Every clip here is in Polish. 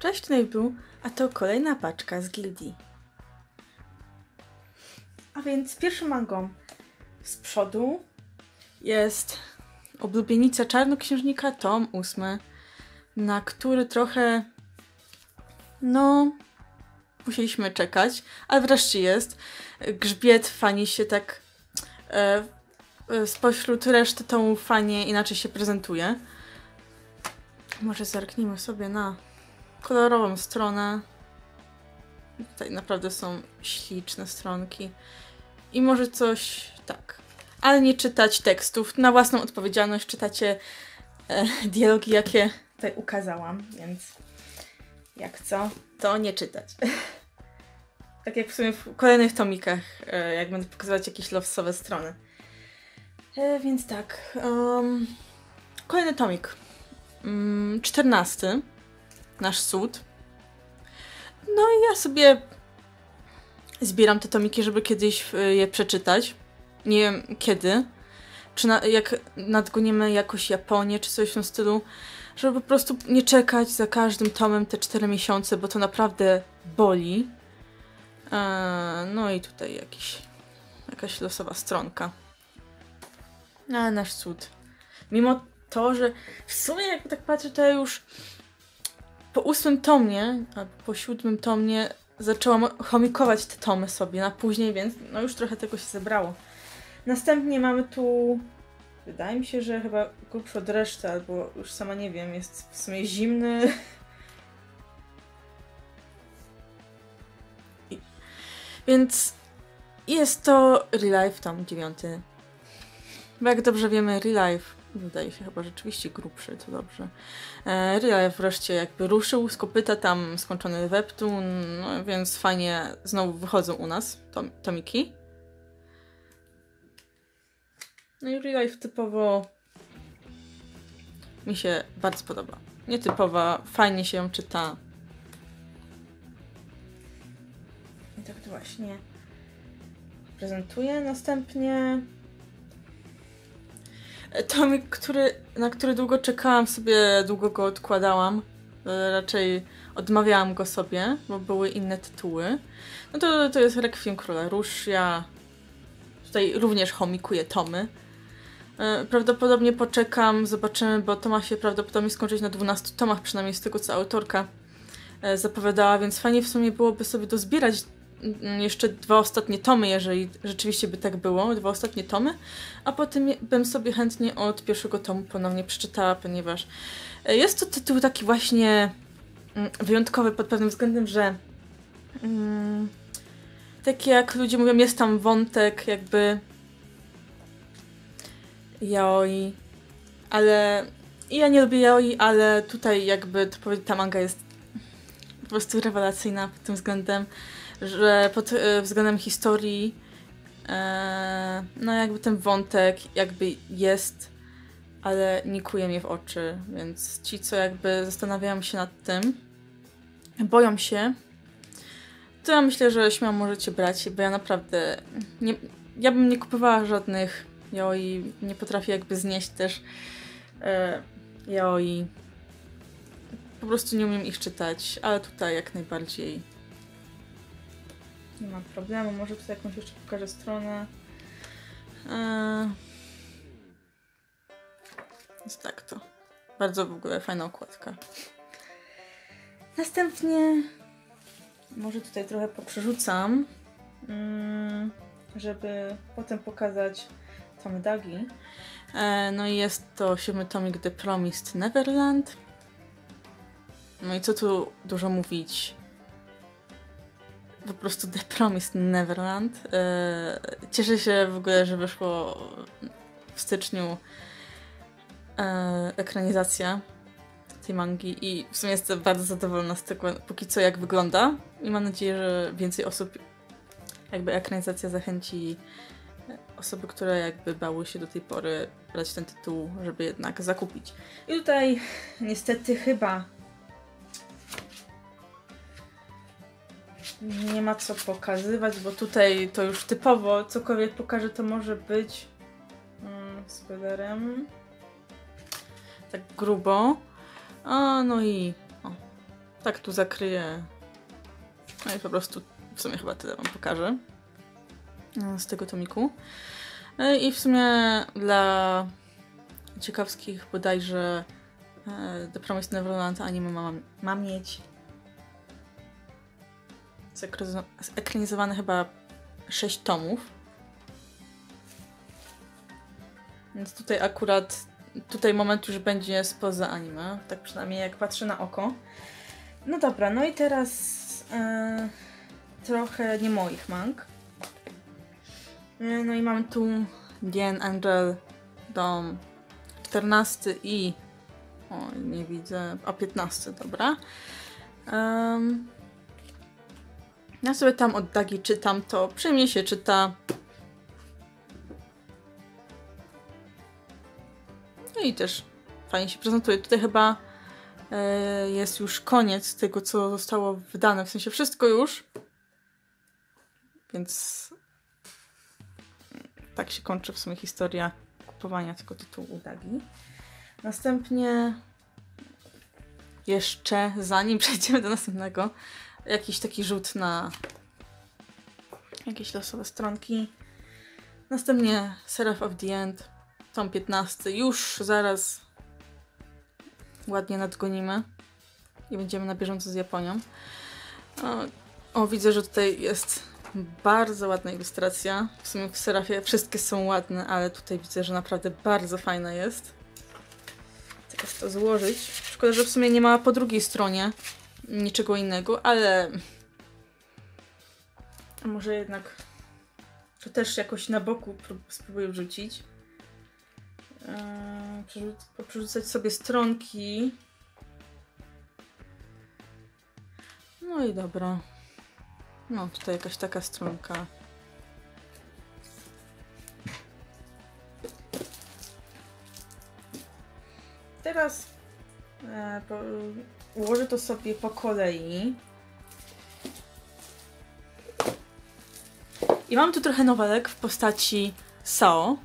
Cześć, był, a to kolejna paczka z gildii. A więc pierwszą mangą z przodu jest Oblubienica Czarnoksiężnika, tom ósmy, na który trochę, no, musieliśmy czekać, ale wreszcie jest. Grzbiet fajnie się tak e, e, spośród reszty tomów fajnie inaczej się prezentuje. Może zerknijmy sobie na kolorową stronę. Tutaj naprawdę są śliczne stronki. I może coś tak. Ale nie czytać tekstów. Na własną odpowiedzialność czytacie e, dialogi, jakie tutaj ukazałam, więc jak co, to nie czytać. tak jak w sumie w kolejnych tomikach, e, jak będę pokazywać jakieś losowe strony. E, więc tak. Um, kolejny tomik. Um, 14 nasz sód. No i ja sobie zbieram te tomiki, żeby kiedyś e, je przeczytać. Nie wiem kiedy. Czy na, jak nadgonimy jakoś Japonię, czy coś w tym stylu. Żeby po prostu nie czekać za każdym tomem te 4 miesiące, bo to naprawdę boli. Eee, no i tutaj jakiś, jakaś losowa stronka. Ale nasz cud. Mimo to, że w sumie jak tak patrzę, to ja już po ósmym tomie, albo po siódmym tomie zaczęłam chomikować te tomy sobie na później, więc no już trochę tego się zebrało. Następnie mamy tu, wydaje mi się, że chyba grubszy od reszty, albo już sama nie wiem, jest w sumie zimny. Więc jest to Real Life tom dziewiąty. Bo jak dobrze wiemy, Real Life wydaje się chyba rzeczywiście grubszy, to dobrze. E, wreszcie jakby ruszył z kopyta, tam skończony webtoon, no, więc fajnie znowu wychodzą u nas tom, tomiki. No i Real Life typowo mi się bardzo podoba. Nietypowa, fajnie się ją czyta. I tak to właśnie prezentuję. Następnie tomik, który, na który długo czekałam, sobie długo go odkładałam. E, Raczej odmawiałam go sobie, bo były inne tytuły. No to, to jest Requiem Króla Róż. Ja tutaj również chomikuję tomy. E, Prawdopodobnie poczekam, zobaczymy, bo to ma się prawdopodobnie skończyć na 12 tomach, przynajmniej z tego, co autorka e, zapowiadała, więc fajnie w sumie byłoby sobie dozbierać jeszcze dwa ostatnie tomy, jeżeli rzeczywiście by tak było, dwa ostatnie tomy, a potem bym sobie chętnie od pierwszego tomu ponownie przeczytała, ponieważ e, jest to tytuł taki właśnie mm, wyjątkowy pod pewnym względem, że mm, tak jak ludzie mówią, jest tam wątek jakby yaoi, ale ja nie lubię yaoi, ale tutaj jakby to powiedzieć, ta manga jest po prostu rewelacyjna pod tym względem, że pod e, względem historii e, no jakby ten wątek jakby jest, ale nie kuje mnie w oczy, więc ci, co jakby zastanawiają się nad tym, boją się, to ja myślę, że śmiało możecie brać, bo ja naprawdę nie, ja bym nie kupowała żadnych yaoi, nie potrafię jakby znieść też e, yaoi. Po prostu nie umiem ich czytać, ale tutaj jak najbardziej nie ma problemu. Może tutaj jakąś jeszcze pokażę stronę. E, Jest tak to. Bardzo w ogóle fajna okładka. Następnie może tutaj trochę poprzerzucam, mm, żeby potem pokazać Tomy Dagi. E, no i jest to siódmy tomik The Promised Neverland. No i co tu dużo mówić? Po prostu The Promised Neverland. E, cieszę się w ogóle, że wyszło w styczniu e, ekranizacja tej mangi i w sumie jestem bardzo zadowolona z tego, póki co jak wygląda i mam nadzieję, że więcej osób jakby ekranizacja zachęci osoby, które jakby bały się do tej pory brać ten tytuł, żeby jednak zakupić. I tutaj niestety chyba nie ma co pokazywać, bo tutaj to już typowo cokolwiek pokażę to może być mm, spoilerem. Tak grubo. A, no i o, tak tu zakryję. No i po prostu w sumie chyba tyle wam pokażę e, z tego tomiku. E, I w sumie dla ciekawskich bodajże e, The Promised Neverland anime ma, ma mieć zekranizowane chyba 6 tomów. Więc tutaj akurat tutaj moment już będzie spoza anime, tak przynajmniej jak patrzę na oko. No dobra, no i teraz e, trochę nie moich mang. E, no i mam tu Dien Angel Dom 14 i o, nie widzę, a 15, dobra. Ja sobie tam od Dagi czytam, to przyjemnie się czyta. No i też fajnie się prezentuje. Tutaj chyba e, jest już koniec tego, co zostało wydane, w sensie wszystko już. Więc tak się kończy w sumie historia kupowania tego tytułu u Dagi. Następnie jeszcze, zanim przejdziemy do następnego, jakiś taki rzut na jakieś losowe stronki. Następnie Seraph of the End, tom 15. Już zaraz ładnie nadgonimy i będziemy na bieżąco z Japonią. O, o, widzę, że tutaj jest bardzo ładna ilustracja. W sumie w Serafie wszystkie są ładne, ale tutaj widzę, że naprawdę bardzo fajna jest. Teraz to złożyć. Szkoda, że w sumie nie ma po drugiej stronie niczego innego, ale może jednak to też jakoś na boku spróbuję wrzucić. Eee, przerzucać sobie stronki. No i dobra. No, tutaj jakaś taka stronka. Teraz e, po, ułożę to sobie po kolei. I mam tu trochę nowelek w postaci SAO.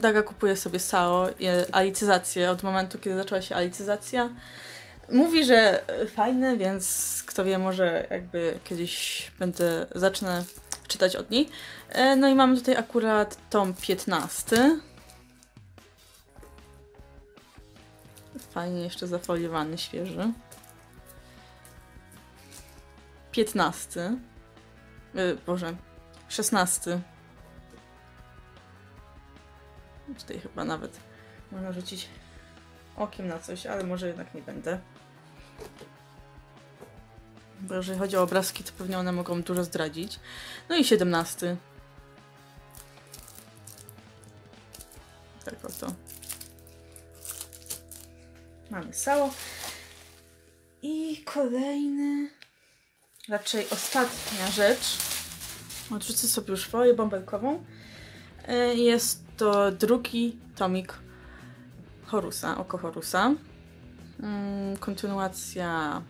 Daga kupuje sobie SAO, alicyzację od momentu, kiedy zaczęła się alicyzacja. Mówi, że fajne, więc kto wie, może jakby kiedyś będę, zacznę czytać od niej. E, no i mamy tutaj akurat tom 15. Fajnie jeszcze zafoliowany, świeży. 15. Yy, Boże, 16. Tutaj chyba nawet można rzucić okiem na coś, ale może jednak nie będę. Bo jeżeli chodzi o obrazki, to pewnie one mogą dużo zdradzić. No i 17. Tak oto. Mamy sało. I kolejny, raczej ostatnia rzecz. Odrzucę sobie już folię bąbelkową. E, jest to drugi tomik Horusa, Oko Horusa. Mm, kontynuacja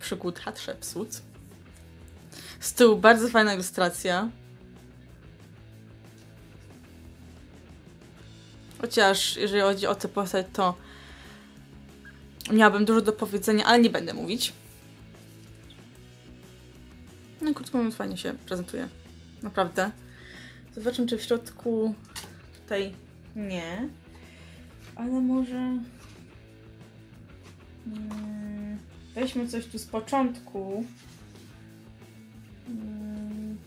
przygód Hatshepsut. Z tyłu bardzo fajna ilustracja. Chociaż jeżeli chodzi o tę postać, to miałabym dużo do powiedzenia, ale nie będę mówić. Krótko mówiąc, fajnie się prezentuje. Naprawdę. Zobaczmy, czy w środku tutaj nie. Ale może... Hmm, weźmy coś tu z początku. Hmm.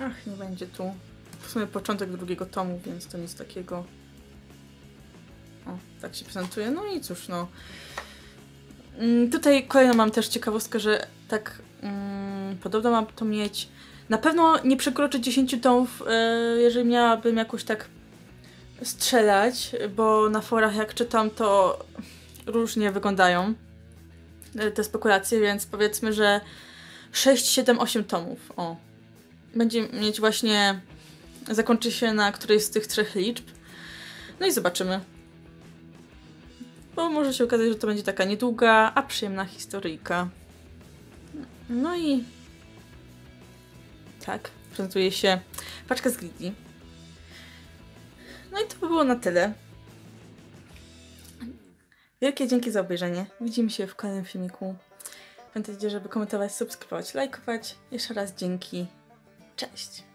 Ach, nie będzie tu. W sumie początek drugiego tomu, więc to nic takiego. O, tak się prezentuje. No i cóż, no. Mm, tutaj kolejną mam też ciekawostkę, że tak mm, podobno mam to mieć. Na pewno nie przekroczy 10 tomów, e, jeżeli miałabym jakoś tak strzelać, bo na forach jak czytam, to różnie wyglądają e, te spekulacje, więc powiedzmy, że 6, 7, 8 tomów. O. Będzie mieć właśnie. Zakończy się na którejś z tych trzech liczb. No i zobaczymy. Bo może się okazać, że to będzie taka niedługa, a przyjemna historyjka. No i tak, prezentuje się paczka z Glidi. No i to by było na tyle. Wielkie dzięki za obejrzenie. Widzimy się w kolejnym filmiku. Pamiętajcie, żeby komentować, subskrybować, lajkować. Jeszcze raz dzięki. Cześć!